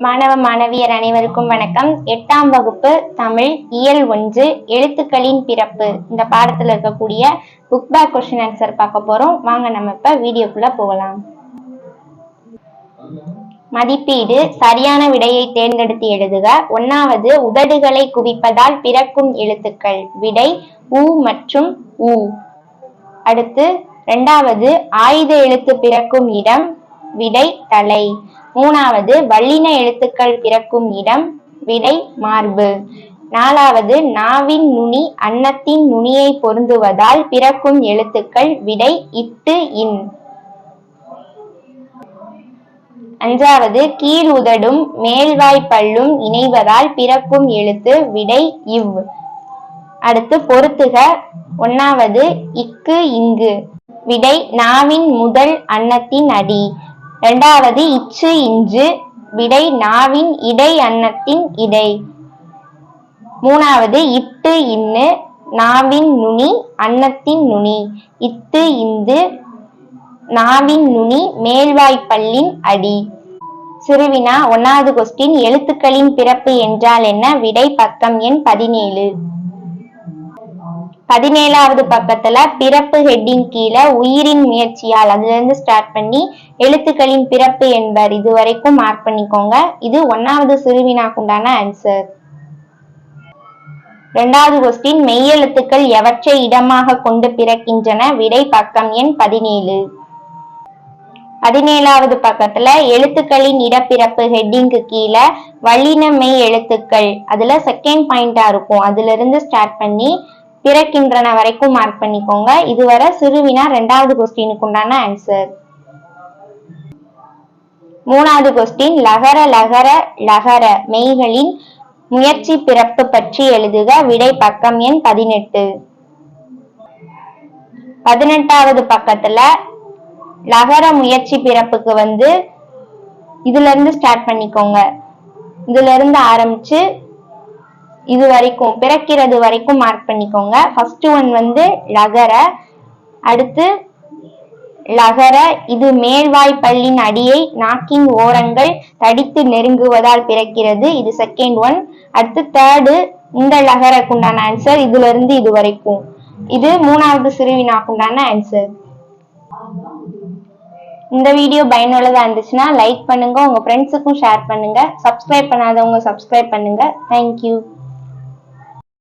மாணவ மாணவியர் அனைவருக்கும் வணக்கம். எட்டாம் வகுப்பு தமிழ் இயல் ஒன்று எழுத்துக்களின் பிறப்பு. இந்த பாடத்துல இருக்கக்கூடிய புக் பேக் கொஸ்டின் ஆன்சர் பார்க்க போறோம். வாங்க நம்ம இப்ப வீடியோக்குள்ள போகலாம். மதிப்பீடு சரியான விடையை தேர்ந்தெடுத்து எழுதுக. ஒன்னாவது உதடுகளை குவிப்பதால் பிறக்கும் எழுத்துக்கள். விடை உ மற்றும் உ. அடுத்து இரண்டாவது ஆயுத எழுத்து பிறக்கும் இடம். விடை தலை. மூணாவது வல்லின எழுத்துக்கள் பிறக்கும் இடம் விடை மார்பு. நாலாவது நாவின் நுனி அன்னத்தின் நுனியை பொருந்துவதால் பிறக்கும் எழுத்துக்கள் விடை இட்டு இன். அஞ்சாவது கீழ் உதடும் மேல்வாய் பல்லும் இணைவதால் பிறக்கும் எழுத்து விடை இவ். அடுத்து பொருத்துக. ஒன்னாவது இக்கு இங்கு. விடை நாவின் முதல் அன்னத்தின் அடி. இரண்டாவது இச்சு இஞ்சு விடை நாவின் இடை அன்னத்தின் இடை. மூணாவது இட்டு இன்னு நாவின் நுனி அன்னத்தின் நுனி. இத்து இந்து நாவின் நுனி மேல்வாய்ப்பல்லின் அடி. சிறுவினா ஒன்னாவது கொஸ்டின் எழுத்துக்களின் பிறப்பு என்றால் என்ன? விடை பக்கம் எண் பதினேழு. பதினேழாவது பக்கத்துல பிறப்பு ஹெட்டிங் கீழே உயிரின் முயற்சியால் அதுல இருந்து ஸ்டார்ட் பண்ணி எழுத்துக்களின் பிறப்பு என்பர் இது வரைக்கும் மார்க் பண்ணிக்கோங்க. இது ஒன்னாவது சிறுவினாக்குண்டான ஆன்சர் இரண்டாவது கொஸ்டின் மெய்யெழுத்துக்கள் எவற்றை இடமாக கொண்டு பிறக்கின்றன? விடை பக்கம் எண் பதினேழு. பதினேழாவது பக்கத்துல எழுத்துக்களின் இடப்பிறப்பு ஹெட்டிங்க்கு கீழே வல்லின மெய் எழுத்துக்கள் அதுல செகண்ட் பாயிண்டா இருக்கும். அதுல இருந்து ஸ்டார்ட் பண்ணி பிறக்கின்றன வரைக்கும் மார்க் பண்ணிக்கோங்க. இதுவரை சிறுவினா ரெண்டாவது கொஸ்டினுக்கு உண்டான ஆன்சர் மூணாவது கொஸ்டின் லகர லகர லகர. மெய்களின் முயற்சி பிறப்பு பற்றி எழுதுக. விடை பக்கம் எண் பதினெட்டு. பதினெட்டாவது பக்கத்துல லகர முயற்சி பிறப்புக்கு வந்து இதுல இருந்து ஸ்டார்ட் பண்ணிக்கோங்க. இதுல இருந்து ஆரம்பிச்சு இது வரைக்கும் பிறக்கிறது வரைக்கும் மார்க் பண்ணிக்கோங்க. ஃபர்ஸ்ட் ஒன் வந்து லகர அடுத்து லகர இது மேல்வாய் பல்லின் அடியை நாக்கின் ஓரங்கள் தடித்து நெருங்குவதால் பிறக்கிறது. இது செகண்ட் ஒன் அடுத்து தேர்டு இந்த லகரக்குண்டான ஆன்சர் இதுல இருந்து இது வரைக்கும் இது மூணாவது சிறுவினாக்குண்டான ஆன்சர் இந்த வீடியோ பயனுள்ளதா இருந்துச்சுன்னா லைக் பண்ணுங்க உங்க ஃப்ரெண்ட்ஸுக்கும் ஷேர் பண்ணுங்க. சப்ஸ்கிரைப் பண்ணாதவங்க சப்ஸ்கிரைப் பண்ணுங்க. தேங்க்யூ